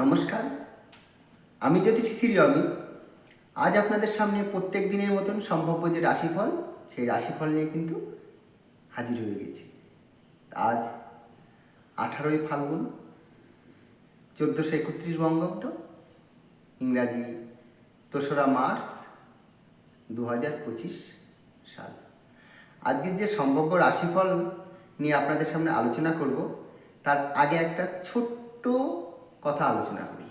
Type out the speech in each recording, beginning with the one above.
নমস্কার। আমি জ্যোতিষী শ্রী অমিত। আজ আপনাদের সামনে প্রত্যেক দিনের মতন সম্ভাব্য যে রাশিফল, সেই রাশিফল নিয়ে কিন্তু হাজির হয়ে গেছি। আজ আঠারোই ফাল্গুন, চোদ্দোশো একত্রিশ বঙ্গাব্দ, ইংরাজি দোসরা মার্চ দু হাজার পঁচিশ সাল। আজকের যে সম্ভাব্য রাশিফল নিয়ে আপনাদের সামনে আলোচনা করব, তার আগে একটা ছোট্ট কথা আলোচনা করি।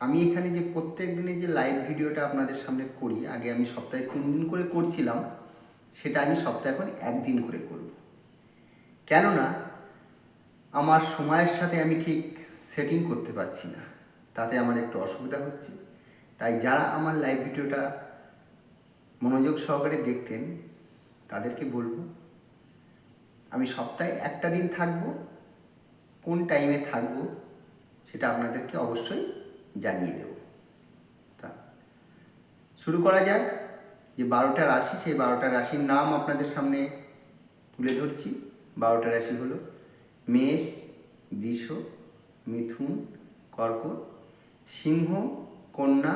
আমি এখানে যে প্রত্যেক দিনে যে লাইভ ভিডিওটা আপনাদের সামনে করি, আগে আমি সপ্তাহে তিন দিন করে করছিলাম, সেটা আমি সপ্তাহে এখন একদিন করে করব। কেননা, আমার সময়ের সাথে আমি ঠিক সেটিং করতে পারছি না। তাতে আমার একটু অসুবিধা হচ্ছে। তাই যারা আমার লাইভ ভিডিওটা মনোযোগ সহকারে দেখতেন, তাদেরকে বলব, আমি সপ্তাহে একটা দিন থাকব, কোন টাইমে থাকব সেটা আপনাদেরকে অবশ্যই জানিয়ে দেব। তা, শুরু করা যাক যে বারোটা রাশি, সেই বারোটা রাশির নাম আপনাদের সামনে তুলে ধরছি। বারোটা রাশি হলো মেষ, বৃষ, মিথুন, কর্কট, সিংহ, কন্যা,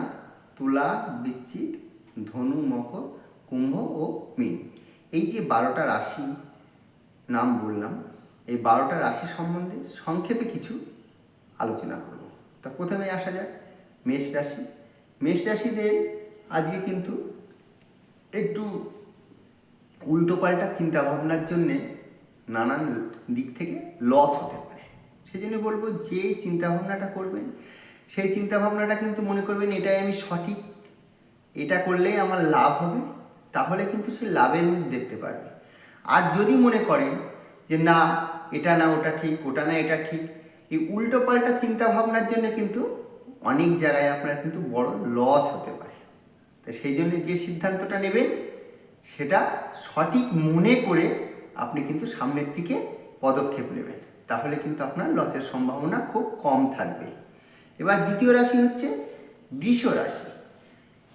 তুলা, বৃশ্চিক, ধনু, মকর, কুম্ভ ও মীন। এই যে বারোটা রাশি নাম বললাম, এই বারোটা রাশি সম্বন্ধে সংক্ষেপে কিছু আলোচনা করব। তা প্রথমে আসা যাক, মেষ রাশি। মেষ রাশিদের আজকে কিন্তু একটু উল্টোপাল্টা চিন্তা ভাবনার জন্যে নানান দিক থেকে লস হতে পারে। সেই জন্য বলব যে চিন্তা ভাবনাটা করবেন, সেই চিন্তাভাবনাটা কিন্তু মনে করবেন এটাই আমি সঠিক, এটা করলেই আমার লাভ হবে, তাহলে কিন্তু সে লাভের মুখ দেখতে পারবে। আর যদি মনে করেন যে না, এটা না, ওটা ঠিক, ওটা না, এটা ঠিক এই উল্টো পাল্টা চিন্তা ভাবনার জন্য কিন্তু অনেক জায়গায় আপনার কিন্তু বড় লস হতে পারে। তো সেই জন্য যে সিদ্ধান্তটা নেবেন, সেটা সঠিক মনে করে আপনি কিন্তু সামনের দিকে পদক্ষেপ নেবেন। তাহলে কিন্তু আপনার লসের সম্ভাবনা খুব কম থাকবে। এবার দ্বিতীয় রাশি হচ্ছে বৃষ রাশি।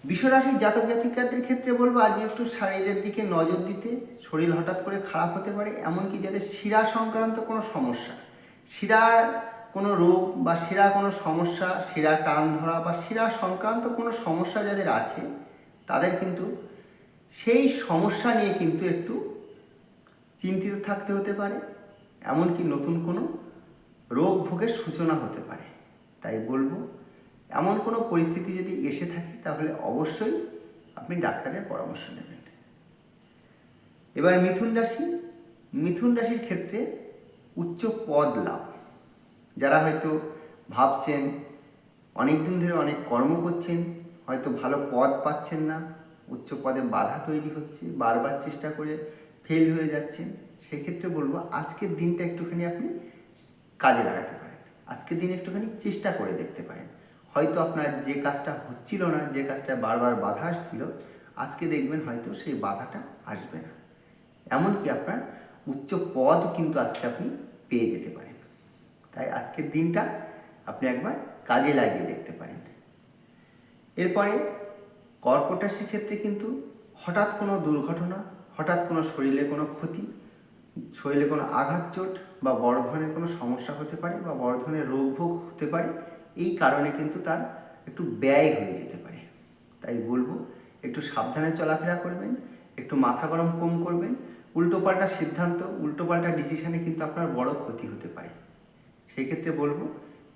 বিশ্বরাশির জাতক জাতিকাদের ক্ষেত্রে বলব, আজ একটু শরীরের দিকে নজর দিতে শরীর হঠাৎ করে খারাপ হতে পারে, এমনকি যাদের শিরা সংক্রান্ত কোনো সমস্যা। শিরার কোনো রোগ বা শিরা কোনো সমস্যা শিরা টান ধরা বা শিরা সংক্রান্ত কোনো সমস্যা যাদের আছে, তাদের কিন্তু সেই সমস্যা নিয়ে কিন্তু একটু চিন্তিত থাকতে হতে পারে। এমনকি নতুন কোনো রোগ ভোগের সূচনা হতে পারে। তাই বলব, এমন কোনো পরিস্থিতি যদি এসে থাকে, তাহলে অবশ্যই আপনি ডাক্তারের পরামর্শ নেবেন। এবার মিথুন রাশি। মিথুন রাশির ক্ষেত্রে উচ্চ পদ লাভ। যারা হয়তো ভাবছেন অনেক দিন ধরে অনেক কর্ম করছেন, হয়তো ভালো পদ পাচ্ছেন না, উচ্চ পদে বাধা তৈরি হচ্ছে, বারবার চেষ্টা করে ফেল হয়ে যাচ্ছেন, সেক্ষেত্রে বলব আজকের দিনটা একটুখানি আপনি কাজে লাগাতে পারেন। আজকের দিন একটুখানি চেষ্টা করে দেখতে পারেন। হয়তো আপনার যে কাজটা হচ্ছিল না, যে কাজটা বারবার বাধা আসছিল, আজকে দেখবেন হয়তো সেই বাধাটা আসবে না। এমনকি আপনার উচ্চ পদ কিন্তু আজকে আপনি পেয়ে যেতে পারেন। তাই আজকের দিনটা আপনি একবার কাজে লাগিয়ে দেখতে পারেন। এরপরে কর্কট রাশির ক্ষেত্রে কিন্তু হঠাৎ কোনো দুর্ঘটনা, হঠাৎ কোনো শরীরে কোনো ক্ষতি, শরীরে কোনো আঘাত চোট বা বড় ধরনের কোনো সমস্যা হতে পারে বা বড় ধরনের রোগ ভোগ হতে পারে, এই কারণে কিন্তু তার একটু ব্যয় হয়ে যেতে পারে। তাই বলব, একটু সাবধানে চলাফেরা করবেন, একটু মাথা গরম কম করবেন উল্টোপাল্টা সিদ্ধান্ত, উল্টোপাল্টা ডিসিশানে কিন্তু আপনার বড় ক্ষতি হতে পারে। সেই ক্ষেত্রে বলব,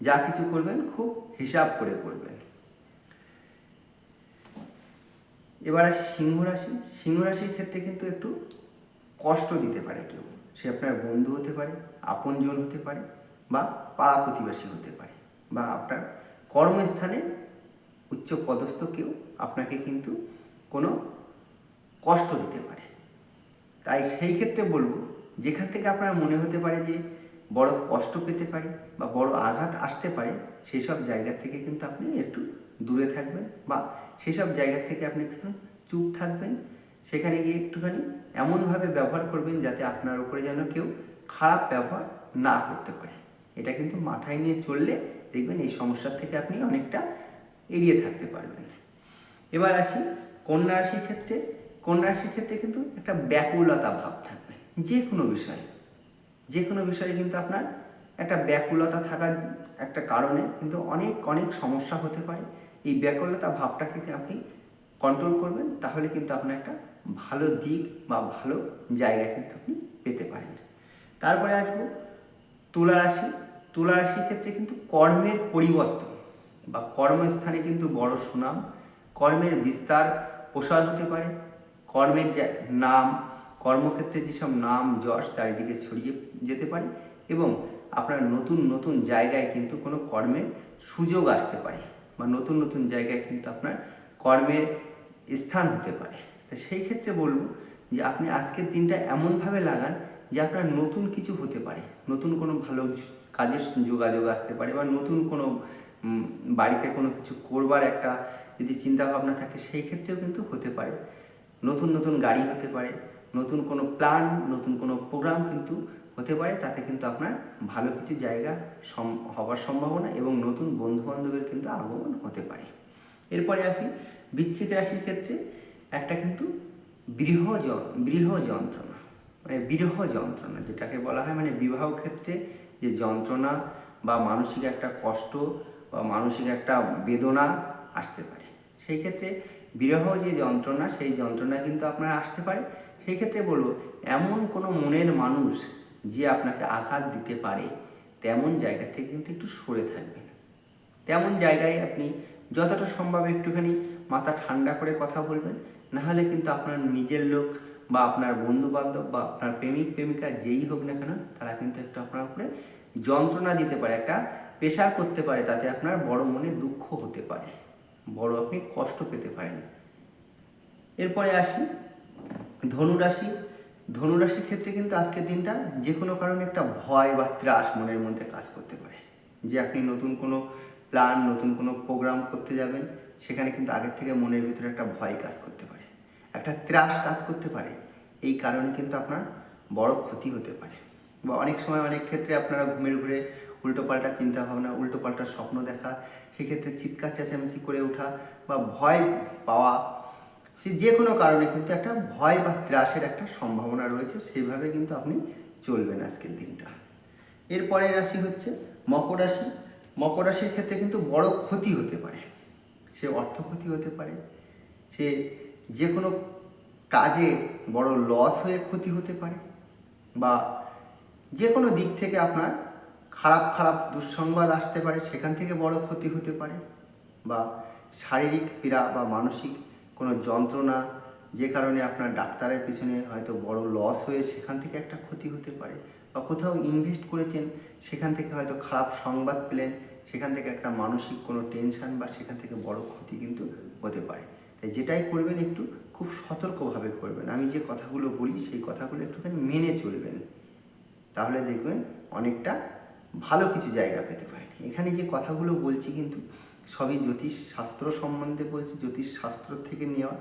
যা কিছু করবেন, খুব হিসাব করে করবেন। এবার আসি সিংহ রাশি। সিংহ রাশির ক্ষেত্রে কিন্তু একটু কষ্ট দিতে পারে কেউ। সে আপনার বন্ধু হতে পারে, আপনজন হতে পারে, বা পাড়া প্রতিবেশী হতে পারে, বা আপনার কর্মস্থানে উচ্চ পদস্থ কেউ আপনাকে কিন্তু কোনো কষ্ট দিতে পারে। তাই সেই ক্ষেত্রে বলব, যেখান থেকে আপনার মনে হতে পারে যে বড় কষ্ট পেতে পারে বা বড় আঘাত আসতে পারে সেই সব জায়গা থেকে কিন্তু আপনি একটু দূরে থাকবেন বা সেই সব জায়গা থেকে আপনি একটু চুপ থাকবেন। সেখানে গিয়ে একটুখানি এমনভাবে ব্যবহার করবেন যাতে আপনার উপরে যেন কেউ খারাপ ব্যবহার না করতে পারে। এটা কিন্তু মাথায় নিয়ে চললে দেখবেন এই সমস্যার থেকে আপনি অনেকটা এড়িয়ে থাকতে পারবেন। এবার আসি কন্যা রাশির ক্ষেত্রে। কন্যা রাশির ক্ষেত্রে কিন্তু একটা ব্যাকুলতা ভাব থাকবে। যে কোনো বিষয়ে। যে কোনো বিষয়ে কিন্তু আপনার একটা ব্যাকুলতা থাকার একটা কারণে কিন্তু অনেক অনেক সমস্যা হতে পারে। এই ব্যাকুলতা ভাবটাকে আপনি কন্ট্রোল করবেন? তাহলে কিন্তু আপনার একটা ভালো দিক বা ভালো জায়গা কিন্তু আপনি পেতে পারেন। তারপরে আসব তুলা রাশি। তুলা রাশির ক্ষেত্রে কিন্তু কর্মের পরিবর্তন বা কর্মস্থানে কিন্তু বড় সুনাম। কর্মের বিস্তার প্রসার হতে পারে। কর্মের নাম, কর্মক্ষেত্রে যেসব নাম, যশ চারিদিকে ছড়িয়ে যেতে পারে এবং আপনার নতুন নতুন জায়গায় কিন্তু কোনো কর্মের সুযোগ আসতে পারে বা নতুন নতুন জায়গায় কিন্তু আপনার কর্মের স্থান হতে পারে। তো সেই ক্ষেত্রে বলব যে আপনি আজকের দিনটা এমনভাবে লাগান যে আপনার নতুন কিছু হতে পারে। নতুন কোনো ভালো কাজের যোগাযোগ আসতে পারে বা নতুন কোনো বাড়িতে কোনো কিছু করবার একটা যদি চিন্তা ভাবনা থাকে সেই ক্ষেত্রেও কিন্তু হতে পারে। নতুন নতুন গাড়ি হতে পারে, নতুন কোনো প্ল্যান নতুন কোনো প্রোগ্রাম কিন্তু হতে পারে, তাতে কিন্তু আপনার ভালো কিছু জায়গা সম- হওয়ার সম্ভাবনা এবং নতুন বন্ধু বান্ধবের কিন্তু আগমন হতে পারে। এরপরে আসি, বৃশ্চিক রাশির ক্ষেত্রে একটা কিন্তু বৃহ বৃহ যন্ত্রণা মানে বিরহ যন্ত্রণা যেটাকে বলা হয় মানে বিবাহ ক্ষেত্রে যে যন্ত্রণা বা মানসিক একটা কষ্ট বা মানসিক একটা বেদনা আসতে পারে। সেই ক্ষেত্রে বিরহ যে যন্ত্রণা, সেই যন্ত্রণা কিন্তু আপনার আসতে পারে। সেই ক্ষেত্রে বলব, এমন কোনো মনের মানুষ যে আপনাকে আঘাত দিতে পারে, তেমন জায়গা থেকে কিন্তু একটু সরে থাকবেন। তেমন জায়গায় আপনি যতটা সম্ভব একটুখানি মাথা ঠান্ডা করে কথা বলবেন, না হলে কিন্তু আপনার নিজের লোক বা আপনার বন্ধু বান্ধব বা আপনার প্রেমিক, প্রেমিকা যেই হোক না কেন, তারা কিন্তু একটু আপনার উপরে যন্ত্রণা দিতে পারে, একটা প্রেশার করতে পারে, তাতে আপনার বড় মনে দুঃখ হতে পারে। বড় আপনি কষ্ট পেতে পারেন। এরপরে আসি, ধনুরাশি। ধনুরাশির ক্ষেত্রে কিন্তু আজকের দিনটা যে কোনো কারণে একটা ভয় বা ত্রাস মনের মধ্যে কাজ করতে পারে। যে আপনি নতুন কোনো প্ল্যান নতুন কোনো প্রোগ্রাম করতে যাবেন, সেখানে কিন্তু আগের থেকে মনের ভিতরে একটা ভয় কাজ করতে পারে। একটা ত্রাস কাজ করতে পারে। এই কারণে কিন্তু আপনার বড় ক্ষতি হতে পারে। বা অনেক সময় অনেক ক্ষেত্রে আপনারা ঘুমের ঘুরে উল্টোপাল্টা চিন্তা ভাবনা, উল্টোপাল্টা স্বপ্ন দেখা সেক্ষেত্রে চিৎকার, চেঁচামেচি করে ওঠা বা ভয় পাওয়া, সে যে কোনো কারণে কিন্তু একটা ভয় বা ত্রাসের একটা সম্ভাবনা রয়েছে সেইভাবে কিন্তু আপনি চলবেন আজকের দিনটা। এরপরে রাশি হচ্ছে মকর রাশি। মকর রাশির ক্ষেত্রে কিন্তু বড় ক্ষতি হতে পারে। সে অর্থ ক্ষতি হতে পারে। সে যে কোনো কাজে বড় লস হয়ে ক্ষতি হতে পারে বা যে কোনো দিক থেকে আপনার খারাপ খারাপ দুঃসংবাদ আসতে পারে, সেখান থেকে বড় ক্ষতি হতে পারে। বা শারীরিক পীড়া বা মানসিক কোনো যন্ত্রণা যে কারণে আপনার ডাক্তারের পিছনে হয়তো বড় লস হয়ে সেখান থেকে একটা ক্ষতি হতে পারে। বা কোথাও ইনভেস্ট করেছেন, সেখান থেকে হয়তো খারাপ সংবাদ পেলেন, সেখান থেকে একটা মানসিক কোনো টেনশন বা সেখান থেকে বড় ক্ষতি কিন্তু হতে পারে। তাই যেটাই করবেন একটু খুব সতর্কভাবে করবেন। আমি যে কথাগুলো বলি, সেই কথাগুলো একটুখানি মেনে চলবেন। তাহলে দেখবেন অনেকটা ভালো কিছু জায়গা পেতে পারেন। এখানে যে কথাগুলো বলছি কিন্তু সবই জ্যোতিষ শাস্ত্র সম্বন্ধে বলছি, জ্যোতিষ শাস্ত্র থেকে নেওয়া।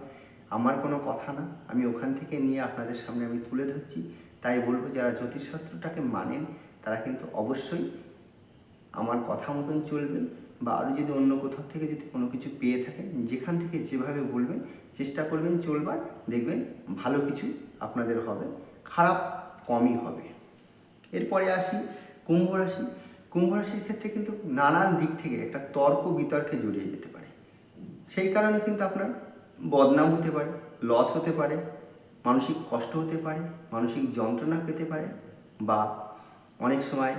আমার কোনো কথা না। আমি ওখান থেকে নিয়ে আপনাদের সামনে আমি তুলে ধরছি। তাই বলব, যারা জ্যোতিষশাস্ত্রটাকে মানেন, তারা কিন্তু অবশ্যই আমার কথা মতন চলবেন বা আরও যদি অন্য কোথাও থেকে যদি কোনো কিছু পেয়ে থাকেন, যেখান থেকে যেভাবে বলবেন চেষ্টা করবেন চলবার, দেখবেন ভালো কিছু আপনাদের হবে, খারাপ কমই হবে। এরপরে আসি কুম্ভ রাশি, কুম্ভ রাশির ক্ষেত্রে কিন্তু নানান দিক থেকে একটা তর্ক বিতর্কে জড়িয়ে যেতে পারে। সেই কারণে কিন্তু আপনার বদনাম হতে পারে লস হতে পারে, মানসিক কষ্ট হতে পারে, মানসিক যন্ত্রণা পেতে পারে বা অনেক সময়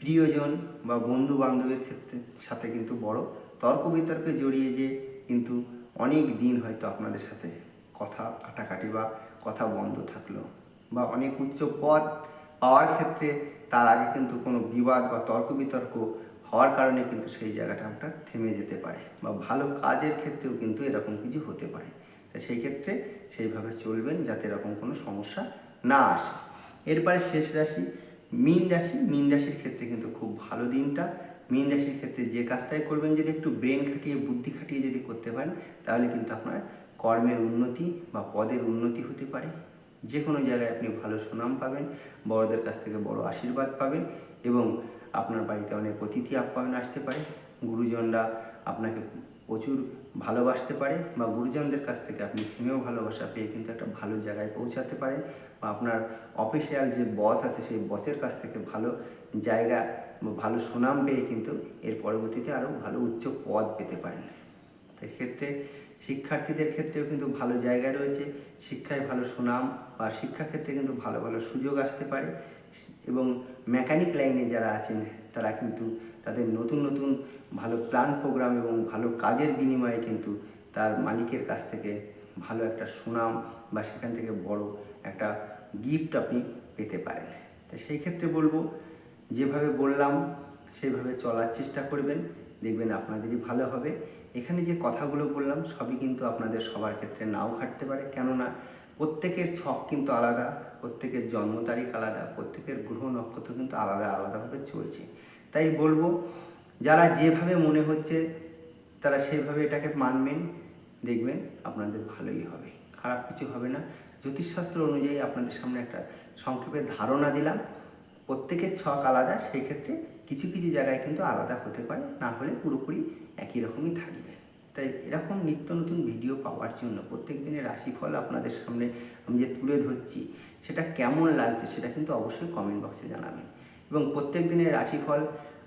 প্রিয়জন বা বন্ধু বান্ধবের ক্ষেত্রে সাথে কিন্তু বড় তর্ক বিতর্কে জড়িয়ে যে কিন্তু অনেক দিন হয়তো আপনাদের সাথে কথা কাটাকাটি বা কথা বন্ধ থাকল বা অনেক উচ্চ পদ পাওয়ার ক্ষেত্রে তার আগে কিন্তু কোনো বিবাদ বা তর্ক বিতর্ক হওয়ার কারণে কিন্তু সেই জায়গাটা আপনার থেমে যেতে পারে বা ভালো কাজের ক্ষেত্রেও কিন্তু এরকম কিছু হতে পারে। তো সেই ক্ষেত্রে সেইভাবে চলবেন যাতে এরকম কোনো সমস্যা না আসে। এরপরে শেষ রাশি, মীন রাশি। মীন রাশির ক্ষেত্রে কিন্তু খুব ভালো দিনটা। মীন রাশির ক্ষেত্রে যে কাজটাই করবেন, যদি একটু ব্রেন খাটিয়ে, বুদ্ধি খাটিয়ে যদি করতে পারেন, তাহলে কিন্তু আপনার কর্মের উন্নতি বা পদের উন্নতি হতে পারে। যে কোনো জায়গায় আপনি ভালো সুনাম পাবেন, বড়দের কাছ থেকে বড় আশীর্বাদ পাবেন এবং আপনার বাড়িতে অনেক অতিথি আপ্যায়ন আসতে পারে। গুরুজনরা আপনাকে প্রচুর ভালোবাসতে পারে বা গুরুজনদের কাছ থেকে আপনি স্নেহ ভালোবাসা পেয়ে কিন্তু একটা ভালো জায়গায় পৌঁছাতে পারেন বা আপনার অফিসিয়াল যে বস আছে সেই বসের কাছ থেকে ভালো জায়গা বা ভালো সুনাম পেয়ে কিন্তু এর পরবর্তীতে আরও ভালো উচ্চ পদ পেতে পারেন। তাই ক্ষেত্রে শিক্ষার্থীদের ক্ষেত্রেও কিন্তু ভালো জায়গায় রয়েছে, শিক্ষায় ভালো সুনাম বা শিক্ষাক্ষেত্রে কিন্তু ভালো ভালো সুযোগ আসতে পারে এবং মেকানিক লাইনে যারা আছেন, তারা কিন্তু তাদের নতুন নতুন ভালো প্ল্যান প্রোগ্রাম এবং ভালো কাজের বিনিময়ে কিন্তু তার মালিকের কাছ থেকে ভালো একটা সুনাম বা সেখান থেকে বড় একটা গিফট আপনি পেতে পারেন। তো সেই ক্ষেত্রে বলব, যেভাবে বললাম, সেইভাবে চলার চেষ্টা করবেন, দেখবেন আপনাদেরই ভালো হবে। এখানে যে কথাগুলো বললাম, সবই কিন্তু আপনাদের সবার ক্ষেত্রে নাও খাটতে পারে। কেননা, প্রত্যেকের ছক কিন্তু আলাদা, প্রত্যেকের জন্ম তারিখ আলাদা, প্রত্যেকের গ্রহ নক্ষত্র কিন্তু আলাদা আলাদাভাবে চলছে। তাই বলব, যারা যেভাবে মনে হচ্ছে, তারা সেইভাবে এটাকে মানবেন। দেখবেন আপনাদের ভালোই হবে, খারাপ কিছু হবে না। জ্যোতিষশাস্ত্র অনুযায়ী আপনাদের সামনে একটা সংক্ষেপে ধারণা দিলাম, প্রত্যেকের ছক আলাদা, সেই ক্ষেত্রে কিছু কিছু জায়গায় কিন্তু আলাদা হতে পারে, না হলে পুরোপুরি একই রকমই থাকবে। তাই এরকম নিত্য নতুন ভিডিও পাওয়ার জন্য প্রত্যেক দিনের রাশিফল আপনাদের সামনে আমি যে তুলে ধরছি, সেটা কেমন লাগছে সেটা কিন্তু অবশ্যই কমেন্ট বক্সে জানাবেন। এবং প্রত্যেক দিনের রাশিফল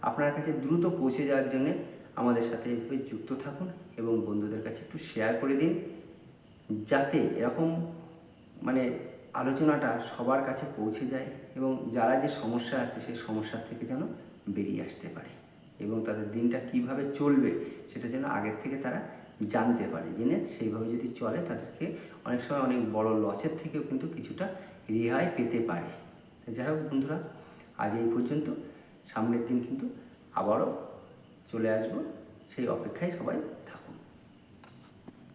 আপনার কাছে দ্রুত পৌঁছে যাওয়ার জন্য আমাদের সাথে এভাবে যুক্ত থাকুন এবং বন্ধুদের কাছে একটু শেয়ার করে দিন, যাতে এরকম মানে আলোচনাটা সবার কাছে পৌঁছে যায় এবং যারা যে সমস্যা আছে, সেই সমস্যার থেকে যেন বেরিয়ে আসতে পারে। এবং তাদের দিনটা কীভাবে চলবে সেটা যেন আগের থেকে তারা জানতে পারে। জেনে সেইভাবে যদি চলে তাদেরকে অনেক সময় অনেক বড় লসের থেকেও কিন্তু কিছুটা রেহাই পেতে পারে। যাই হোক বন্ধুরা, আজ এই পর্যন্ত। সামনের দিন কিন্তু আবারও চলে আসব। সেই অপেক্ষায় সবাই